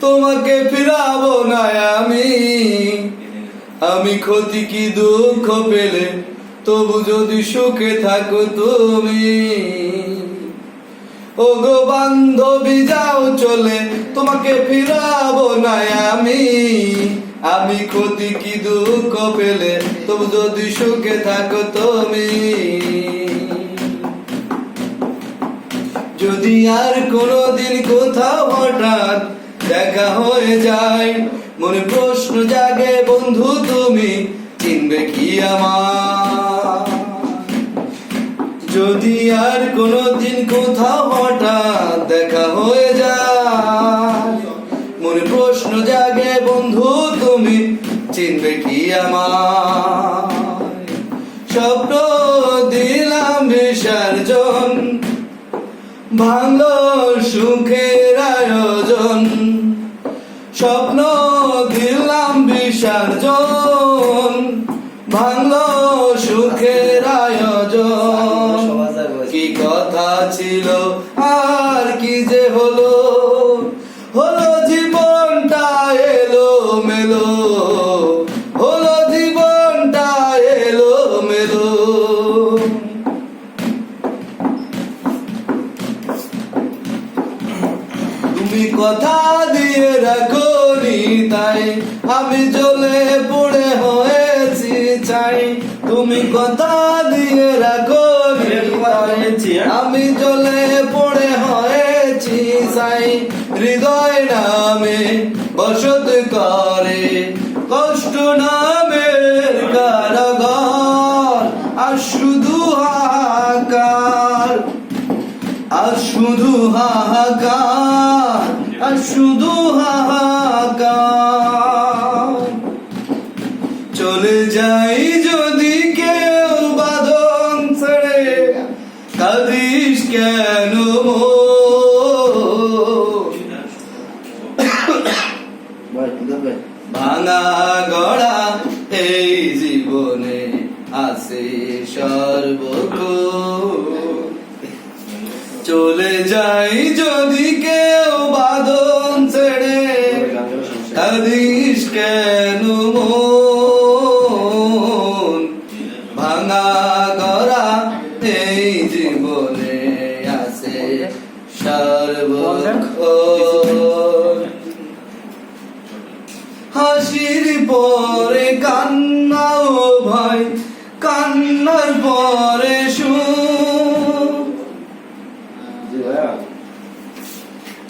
তোমাকে ফিরাবো না আমি। আমি ক্ষতি কি দুঃখ পেলে? তবু যদি সুখে থাকো তুমি। ও গো বান্ধবী, যাও চলে। তোমাকে ফিরাবো না আমি। আমি ক্ষতি কি দুঃখ পেলে? তবু যদি সুখে থাকো তুমি। যদি আর কোনোদিন কোথাও হঠাৎ দেখা হয়ে যায়। মনে প্রশ্ন জাগে, বন্ধু, তুমি চিনবে কি আমার? যদি আর কোনোদিন কোথাও হঠাৎ দেখা হয়ে যায়, মনে প্রশ্ন জাগে, বন্ধু, তুমি চিনবে কি আমার? স্বপ্ন দিলাম বিসর্জন, ভাঙলো সুখের আয়োজন। স্বপ্ন দিলাম বিসর্জন ভাঙলো সুখের আয়োজন। কি কথা ছিল, আর কি যে হলো? হলো জীবনটা এলো মেলো হলো জীবনটা এলো মেলো তুমি কথা নি তাই। আমি জ্বলে পড়ে হয়েছি চাই। তুমি কথা দিয়ে রাখো আমি জ্বলে পড়ে হয়েছি চাই। হৃদয় নামে বসত করে কষ্ট নামের কারাগার। আর শুধু হাহাকার আর শুধু হাহাকার। শুধু হাহাকার। চলে যাই যদি কেউ বাঁধন ছেড়ে, কাঁদিস কেন ভাঙা গড়া এই জীবনে আছে সর্বক্ষণ চলে যাই যদি কেউ বাদন ছেড়ে কাদিস কেন মন? ভাঙা গড়া এই জীবনে আছে সর্বক্ষণ। হাসির পরে কান্না